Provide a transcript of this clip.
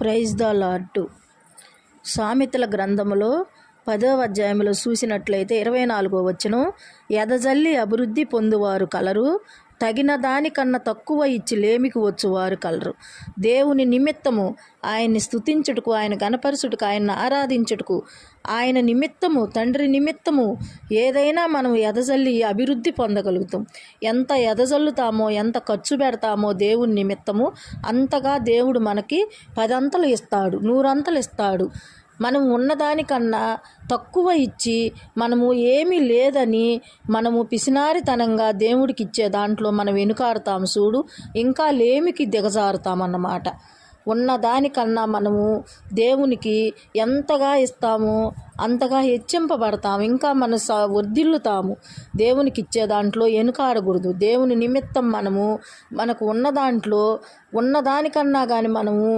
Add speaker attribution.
Speaker 1: Praise the lord. సామెతల గ్రంథములో పదవ అధ్యాయంలో చూసినట్లయితే ఇరవై నాలుగో వచనం ఎదజల్లి అభివృద్ధి పొందువారు కలరు తగిన దానికన్నా తక్కువ ఇచ్చి లేమికి వచ్చువారు కలరు. దేవుని నిమిత్తము ఆయన్ని స్తుతించుటకు ఆయన గణపరచుటకు ఆయన్ని ఆరాధించుటకు ఆయన నిమిత్తము తండ్రి నిమిత్తము ఏదైనా మనం ఎదజల్లి అభివృద్ధి పొందగలుగుతాం. ఎంత ఎదజల్లుతామో ఎంత ఖర్చు పెడతామో దేవుని నిమిత్తము అంతగా దేవుడు మనకి పదంతలు ఇస్తాడు నూరంతలు ఇస్తాడు. మనం ఉన్నదానికన్నా తక్కువ ఇచ్చి మనము ఏమీ లేదని మనము పిసినారితనంగా దేవుడికి ఇచ్చే దాంట్లో మనం వెనుకారుతాం చూడు. ఇంకా లేమికి దిగజారుతామన్నమాట. ఉన్నదానికన్నా మనము దేవునికి ఎంతగా ఇస్తామో అంతగా హెచ్చింపబడతాము ఇంకా మన స వర్ధిల్లుతాము దేవునికి ఇచ్చే దాంట్లో వెనుకాడకూడదు. దేవుని నిమిత్తం మనము మనకు ఉన్న దాంట్లో ఉన్నదానికన్నా కానీ మనము